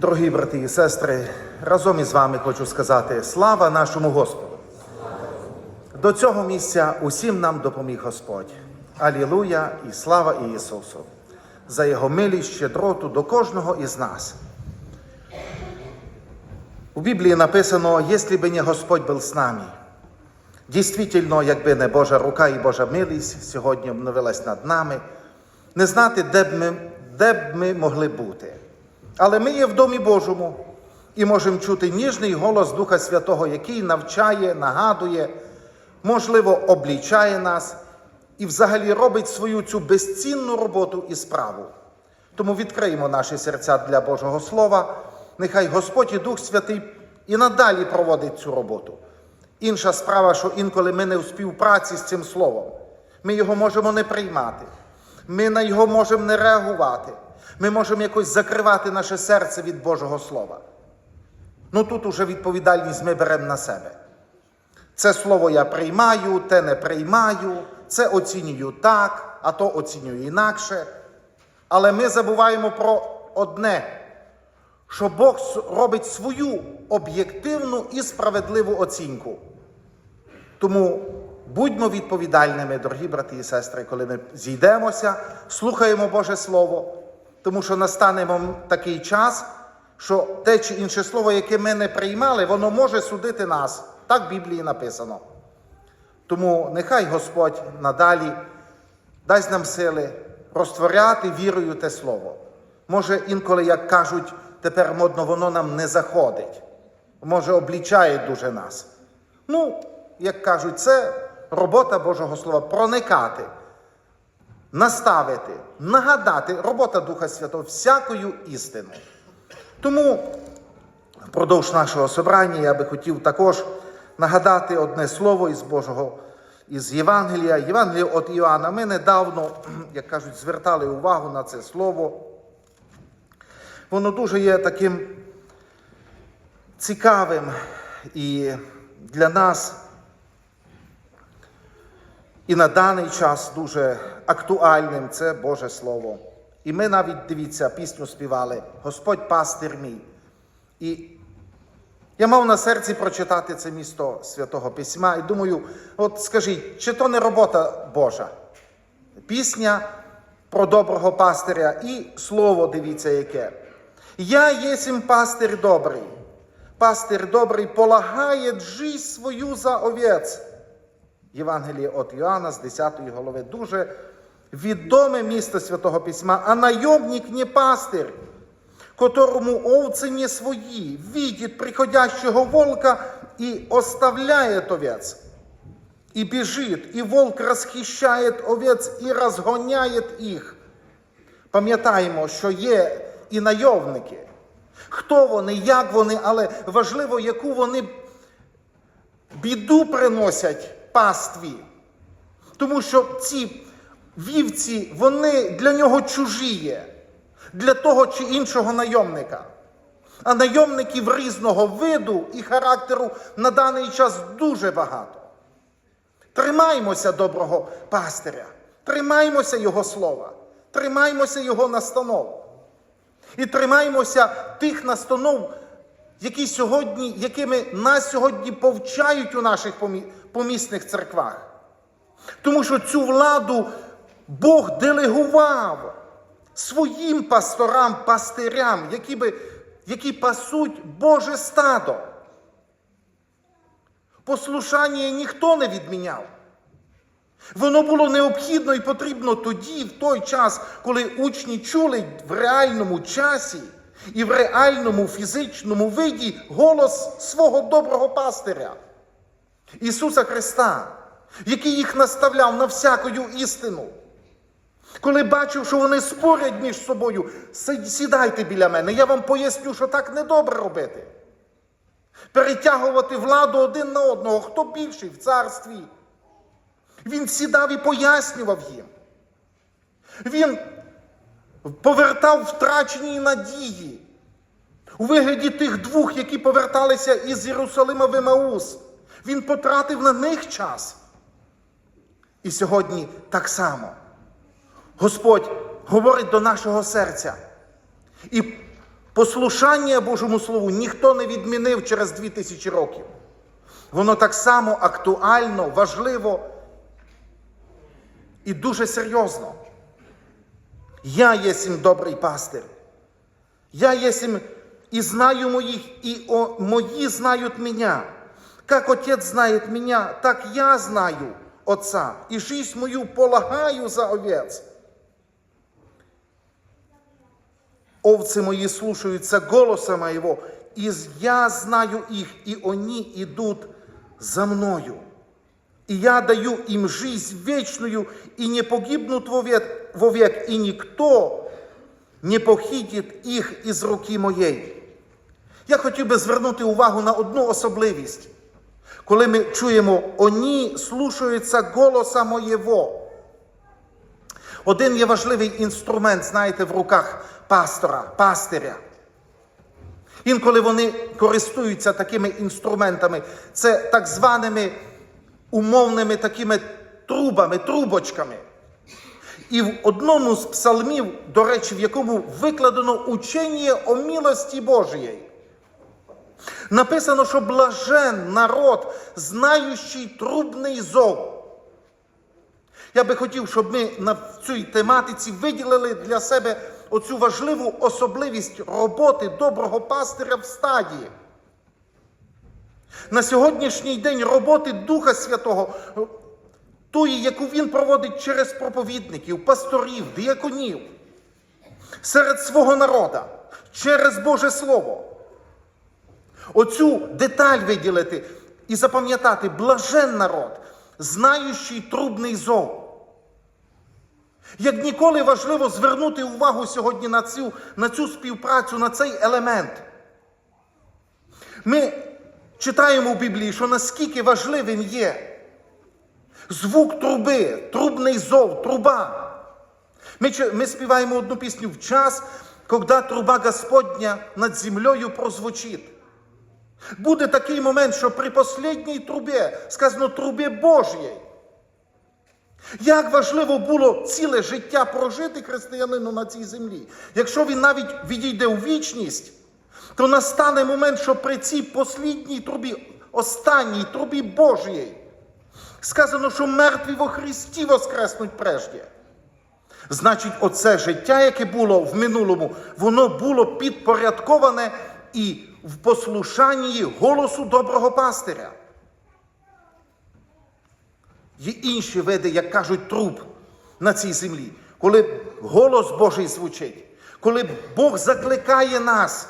Дорогі брати і сестри, разом із вами хочу сказати слава нашому Господу. До цього місця усім нам допоміг Господь. Алілуя і слава Ісусу! За Його милість, щедроту до кожного із нас. У Біблії написано, якщо би не Господь був з нами. Дійсно, якби не Божа рука і Божа милість сьогодні обновилась над нами, не знати, де б ми, де б ми могли бути. Але ми є в домі Божому і можемо чути ніжний голос Духа Святого, який навчає, нагадує, можливо, облічає нас і взагалі робить свою цю безцінну роботу і справу. Тому відкриємо наші серця для Божого Слова. Нехай Господь і Дух Святий і надалі проводить цю роботу. Інша справа, що інколи ми не у співпраці з цим словом. Ми його можемо не приймати, ми на його можемо не реагувати. Ми можемо якось закривати наше серце від Божого Слова. Ну тут уже відповідальність ми беремо на себе. Це слово я приймаю, те не приймаю, це оцінюю так, а то оцінюю інакше. Але ми забуваємо про одне, що Бог робить свою об'єктивну і справедливу оцінку. Тому будьмо відповідальними, дорогі брати і сестри, коли ми зійдемося, слухаємо Боже Слово, тому що настане такий час, що те чи інше слово, яке ми не приймали, воно може судити нас. Так в Біблії написано. Тому нехай Господь надалі дасть нам сили розтворяти вірою те слово. Може, інколи, як кажуть, тепер модно, воно нам не заходить. Може, облічає дуже нас. Ну, як кажуть, це робота Божого Слова проникати, наставити, нагадати робота Духа Святого всякою істиною. Тому впродовж нашого собрання я би хотів також нагадати одне слово із Божого, із Євангелія. Євангелія від Іоанна. Ми недавно, як кажуть, звертали увагу на це слово. Воно дуже є таким цікавим і для нас, і на даний час дуже актуальним це Боже Слово. І ми навіть дивіться, пісню співали Господь пастир мій. І я мав на серці прочитати це місто Святого Письма і думаю, от скажіть, чи то не робота Божа? Пісня про доброго пастиря і слово, дивіться, яке. Я єсмь пастир добрий. Пастир добрий полагає жизнь свою за овець. Євангеліє від Іоанна з 10 голови. Дуже відоме місто Святого Письма, а найомник не пастир, которому овцы не свои, видит приходящего волка и оставляет овец. И бежит, и волк расхищает овець і розгоняє їх. Пам'ятаємо, що є і найовники. Хто вони, як вони, але важливо, яку вони біду приносять пастві. Тому що ці вівці, вони для нього чужі є, для того чи іншого найомника. А найомників різного виду і характеру на даний час дуже багато. Тримаймося доброго пастиря, тримаймося Його слова, тримаймося Його настанов. І тримаймося тих настанов, які сьогодні, якими нас сьогодні повчають у наших помісних церквах. Тому що цю владу Бог делегував своїм пасторам, пастирям, які, би, які пасуть Боже стадо. Послушання ніхто не відміняв. Воно було необхідно і потрібно тоді, в той час, коли учні чули в реальному часі і в реальному фізичному виді голос свого доброго пастиря, Ісуса Христа, який їх наставляв на всякою істину. Коли бачив, що вони спорять між собою, сідайте біля мене, я вам поясню, що так недобре робити. Перетягувати владу один на одного, хто більший в царстві. Він сідав і пояснював їм. Він повертав втрачені надії у вигляді тих двох, які поверталися із Єрусалима в Емаус. Він потратив на них час. І сьогодні так само Господь говорить до нашого серця і Послушання Божому Слову ніхто не відмінив через дві тисячі років. Воно так само актуально, важливо і дуже серйозно. Я єсмь добрий пастир. Я єсмь і знаю моїх, і о, мої знають меня. Как Отец знает меня, так я знаю Отца, и жизнь мою полагаю за овец. Овцы мои слушаются голоса моего, и я знаю их, и они идут за мною. И я даю им жизнь вечную, и не погибнут вовек, вовек, и никто не похитить їх із руки моєї. Я хотів би звернути увагу на одну особливість. Коли ми чуємо «Оні слушаються голоса моєго. Один є важливий інструмент, знаєте, в руках пастора, пастиря. Інколи вони користуються такими інструментами, це так званими умовними такими трубами, трубочками. І в одному з псалмів, до речі, в якому викладено учення о милості Божій. Написано, що блажен народ, знаючий трубний зов. Я би хотів, щоб ми на цій тематиці виділили для себе оцю важливу особливість роботи доброго пастиря в стаді. На сьогоднішній день роботи Духа Святого, тої, яку він проводить через проповідників, пасторів, діяконів, серед свого народа, через Боже Слово. Оцю деталь виділити і запам'ятати блажен народ, знаючий трубний зов. Як ніколи важливо звернути увагу сьогодні на цю, на цю співпрацю, на цей елемент. Ми читаємо в Біблії, що наскільки важливим є звук труби, трубний зов, труба. Ми, ми співаємо одну пісню в час, коли труба Господня над землею прозвучить. Буде такий момент, що при послідній трубі, сказано трубі Божій, як важливо було ціле життя прожити християнину на цій землі. Якщо він навіть відійде у вічність, то настане момент, що при цій послідній трубі, останній трубі Божій, сказано, що мертві во Христі воскреснуть прежде. Значить, оце життя, яке було в минулому, воно було підпорядковане і в послушанні голосу доброго пастиря. Є інші види, як кажуть, труб на цій землі, коли голос Божий звучить, коли Бог закликає нас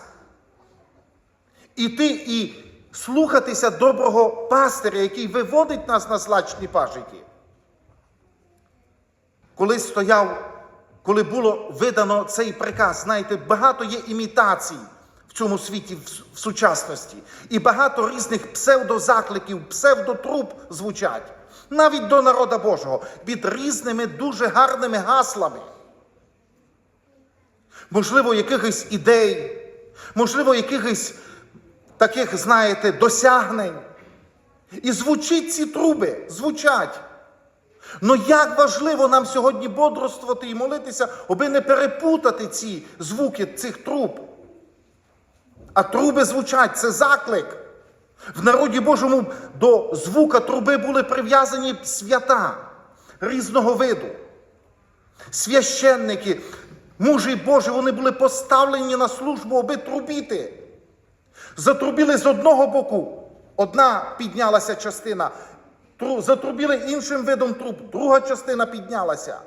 іти і слухатися доброго пастиря, який виводить нас на злачні пажиті. Коли стояв, коли було видано цей приказ, знаєте, багато є імітацій в цьому світі в сучасності. І багато різних псевдозакликів, псевдотруб звучать. Навіть до народа Божого під різними дуже гарними гаслами. Можливо, якихось ідей, можливо, якихось таких, знаєте, досягнень. І звучить ці труби, звучать. Ну як важливо нам сьогодні бодрствувати і молитися, аби не перепутати ці звуки цих труб. А труби звучать, це заклик. В народі Божому до звука труби були прив'язані свята різного виду. Священники, мужі Божі, вони були поставлені на службу, аби трубіти. Затрубили з одного боку, одна піднялася частина, тру- затрубили іншим видом труб, друга частина піднялася.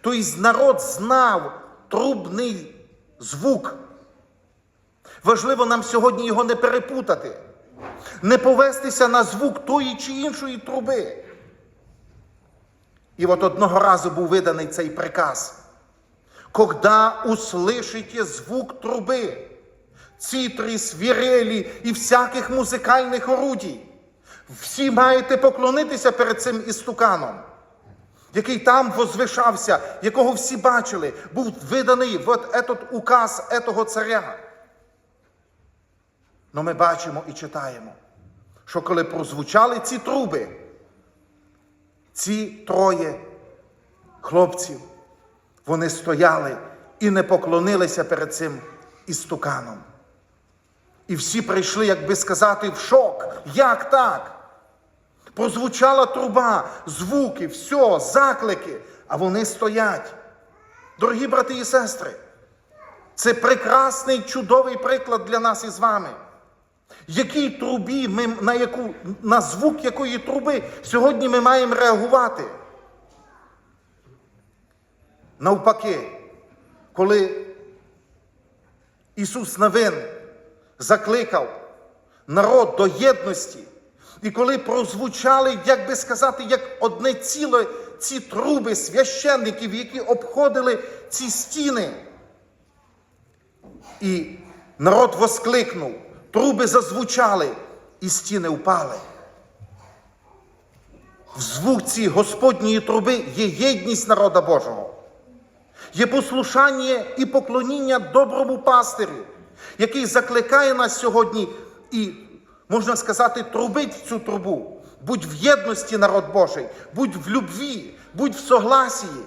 Тобто народ знав трубний звук. Важливо нам сьогодні його не перепутати, не повестися на звук тої чи іншої труби. І от одного разу був виданий цей приказ. Когда услышите звук труби, цитрі, свірелі і всяких музикальних орудій, всі маєте поклонитися перед цим істуканом, який там возвишався, якого всі бачили, був виданий от этот указ етого царя. Но ми бачимо і читаємо, що коли прозвучали ці труби, ці троє хлопців, вони стояли і не поклонилися перед цим істуканом. І всі прийшли, як би сказати, в шок. Як так? Прозвучала труба, звуки, все, заклики, а вони стоять. Дорогі брати і сестри, це прекрасний, чудовий приклад для нас із вами. Якій трубі ми, на, яку, на звук якої труби сьогодні ми маємо реагувати? Навпаки, коли Ісус Навин закликав народ до єдності, і коли прозвучали, як би сказати, як одне ціле ці труби священників, які обходили ці стіни, і народ воскликнув, труби зазвучали, і стіни впали. В звуці Господньої труби є єдність народа Божого, є послушання і поклоніння доброму пастирю, який закликає нас сьогодні і, можна сказати, трубить в цю трубу. Будь в єдності народ Божий, будь в любві, будь в согласії.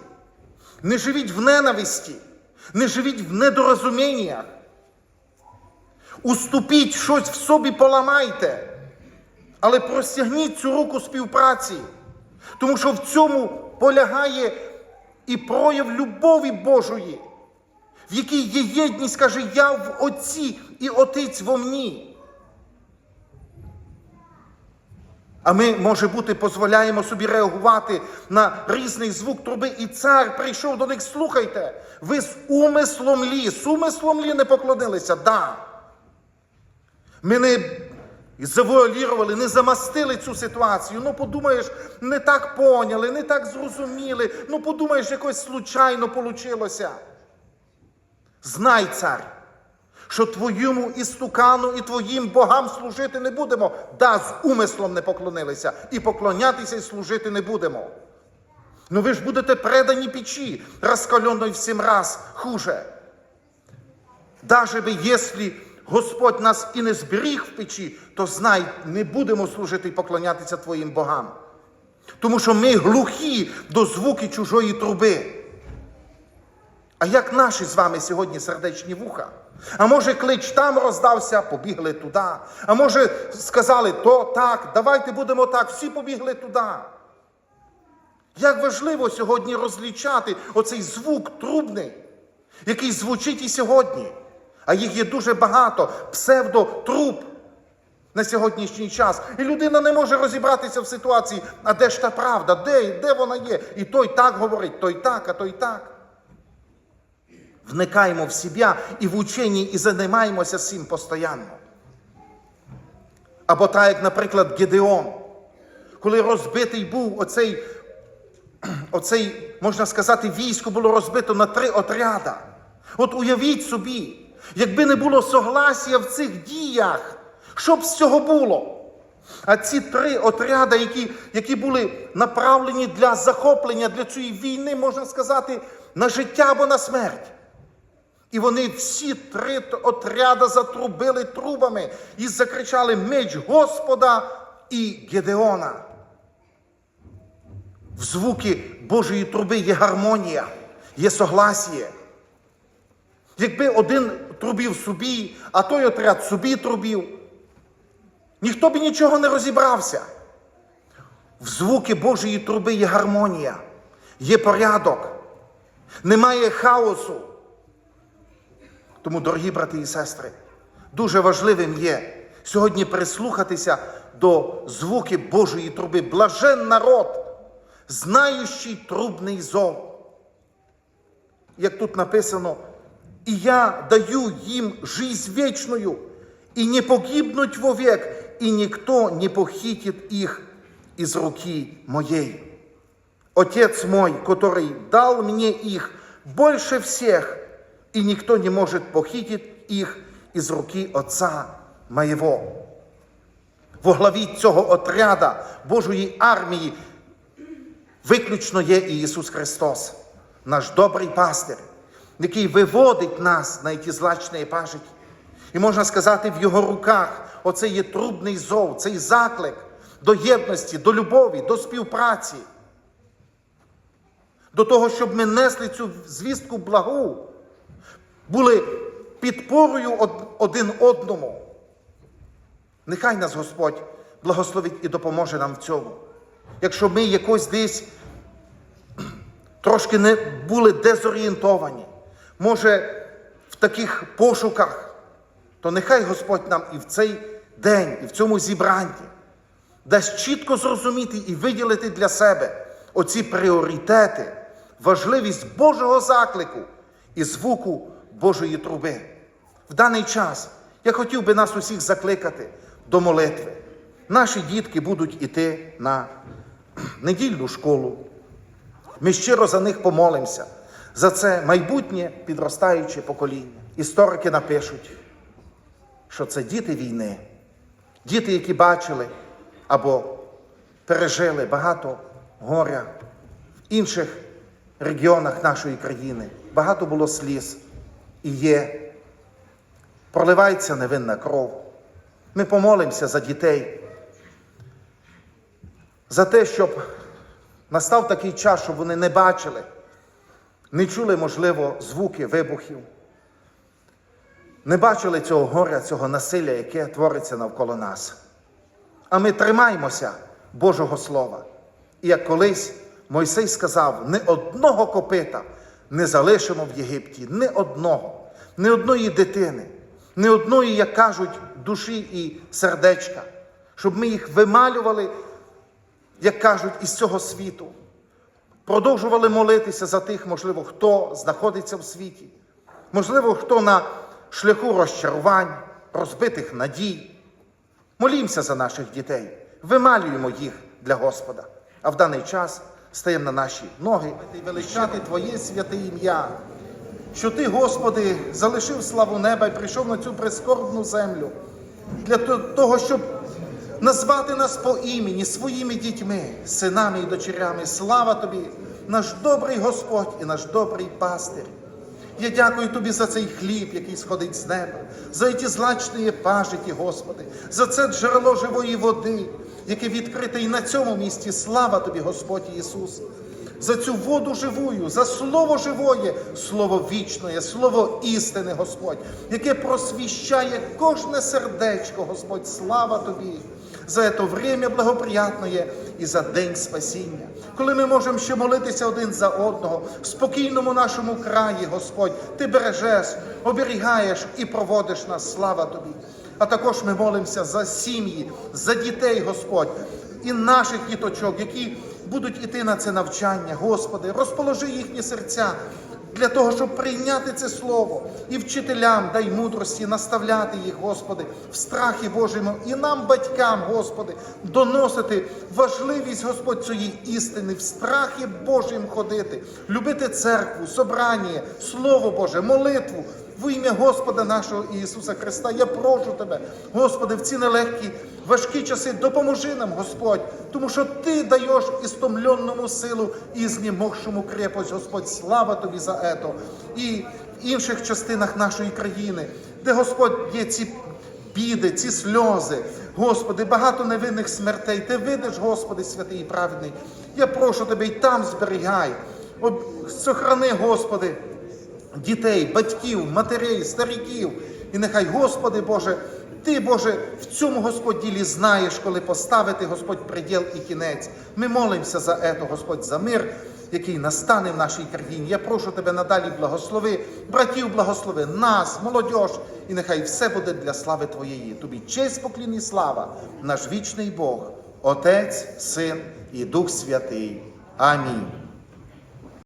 Не живіть в ненависті, не живіть в недорозуміннях. Уступіть щось в собі поламайте, але простягніть цю руку співпраці, тому що в цьому полягає і прояв любові Божої, в якій є єдність, каже, я в Отці і Отець во мені. А ми, може бути, дозволяємо собі реагувати на різний звук труби, і цар прийшов до них, слухайте, ви з умислом лі, з умислом лі не поклонилися, да. Ми не завуалірували, не замастили цю ситуацію. Ну, подумаєш, не так поняли, не так зрозуміли. Ну, подумаєш, якось случайно получилося. Знай, цар, що твоєму істукану і твоїм богам служити не будемо. Да, з умислом не поклонилися. І поклонятися і служити не будемо. Ну ви ж будете предані печі, раскаленной в сім раз хуже. Даже би, якщо Господь нас і не зберіг в печі, то знай, не будемо служити і поклонятися твоїм богам. Тому що ми глухі до звуки чужої труби. А як наші з вами сьогодні сердечні вуха? А може, клич там роздався, побігли туди. А може, сказали, то так, давайте будемо так, всі побігли туди. Як важливо сьогодні розлічати оцей звук трубний, який звучить і сьогодні. А їх є дуже багато псевдотруб на сьогоднішній час. І людина не може розібратися в ситуації, а де ж та правда, де, де вона є? І той так говорить, той так, а той так. Вникаємо в себе і в ученні, і займаємося цим постійно. Або так, як, наприклад, Гедеон, коли розбитий був оцей, оцей, можна сказати, військо було розбито на три отряда. От уявіть собі, якби не було согласія в цих діях, що б з цього було? А ці три отряди, які, які були направлені для захоплення для цієї війни, можна сказати, на життя або на смерть. І вони всі три отряда затрубили трубами і закричали меч Господа і Гедеона. В звуки Божої труби є гармонія, є согласіє. Якби один трубів собі, а той отряд собі трубів, ніхто б нічого не розібрався. В звуки Божої труби є гармонія, є порядок, немає хаосу. Тому, дорогі брати і сестри, дуже важливим є сьогодні прислухатися до звуки Божої труби. Блажен народ, знаючий трубний зов. Як тут написано, і я даю їм жизнь вечную, и не погибнуть вовек, и никто не похитит их из руки моей. Отец мой, который дал мне их больше всех, и никто не может похитить их из руки Отца моего. Во главі цього отряда Божої армії виключно є і Ісус Христос, наш добрий пастир, який виводить нас на ті злачні пажиті. І можна сказати, в його руках оце є трубний зов, цей заклик до єдності, до любові, до співпраці, до того, щоб ми несли цю звістку благу, були підпорою один одному. Нехай нас Господь благословить і допоможе нам в цьому. Якщо ми якось десь трошки не були дезорієнтовані, може в таких пошуках, то нехай Господь нам і в цей день, і в цьому зібранні дасть чітко зрозуміти і виділити для себе оці пріоритети, важливість Божого заклику і звуку Божої труби. В даний час я хотів би нас усіх закликати до молитви. Наші дітки будуть іти на недільну школу. Ми щиро за них помолимося, за це майбутнє підростаюче покоління. Історики напишуть, що це діти війни, діти, які бачили або пережили багато горя в інших регіонах нашої країни. Багато було сліз і є. Проливається невинна кров. Ми помолимося за дітей, за те, щоб настав такий час, щоб вони не бачили, не чули, можливо, звуки вибухів, не бачили цього горя, цього насилля, яке твориться навколо нас. А ми тримаємося Божого Слова. І як колись Мойсей сказав, не одного копита не залишимо в Єгипті, не одного, не одної дитини, не одної, як кажуть, душі і сердечка, щоб ми їх вималювали, як кажуть, із цього світу. Продовжували молитися за тих, можливо, хто знаходиться в світі, можливо, хто на шляху розчарувань, розбитих надій. Молімося за наших дітей, вималюємо їх для Господа. А в даний час стаємо на наші ноги і величати Твоє святе ім'я, що Ти, Господи, залишив славу неба і прийшов на цю прискорбну землю для того, щоб назвати нас по імені своїми дітьми, синами і дочерями. Слава Тобі, наш добрий Господь і наш добрий пастир. Я дякую тобі за цей хліб, який сходить з неба, за ті злачні пажиті, Господи, за це джерело живої води, яке відкрите і на цьому місці. Слава тобі, Господь Ісус, за цю воду живую, за слово живоє, слово вічне, слово істини, Господь, яке просвіщає кожне сердечко, Господь, слава тобі. За це время благоприятне і за день спасіння, коли ми можемо ще молитися один за одного в спокійному нашому краї, Господь, Ти бережеш, оберігаєш і проводиш нас. Слава Тобі. А також ми молимося за сім'ї, за дітей, Господь, і наших діточок, які будуть іти на це навчання, Господи, розположи їхні серця для того, щоб прийняти це слово і вчителям дай мудрості наставляти їх, Господи, в страхі Божому, і нам, батькам, Господи, доносити важливість Господь цієї істини, в страхі Божим ходити, любити церкву, собрання, Слово Боже, молитву. В ім'я Господа нашого Ісуса Христа, я прошу Тебе, Господи, в ці нелегкі, важкі часи допоможи нам, Господь, тому що Ти даєш істомленному силу і знімогшому крепость, Господь, слава Тобі за ето. І в інших частинах нашої країни, де Господь є ці біди, ці сльози, Господи, багато невинних смертей. Ти видиш, Господи, святий і праведний. Я прошу Тебе і там зберігай. Сохрани, Господи дітей, батьків, матерей, стариків. І нехай, Господи Боже, Ти, Боже, в цьому Господь ділі знаєш, коли поставити Господь приділ і кінець. Ми молимося за ето, Господь, за мир, який настане в нашій країні. Я прошу Тебе надалі благослови, братів, благослови нас, молодь, і нехай все буде для слави Твоєї. Тобі честь, поклін і слава, наш вічний Бог, Отець, Син і Дух Святий. Амінь.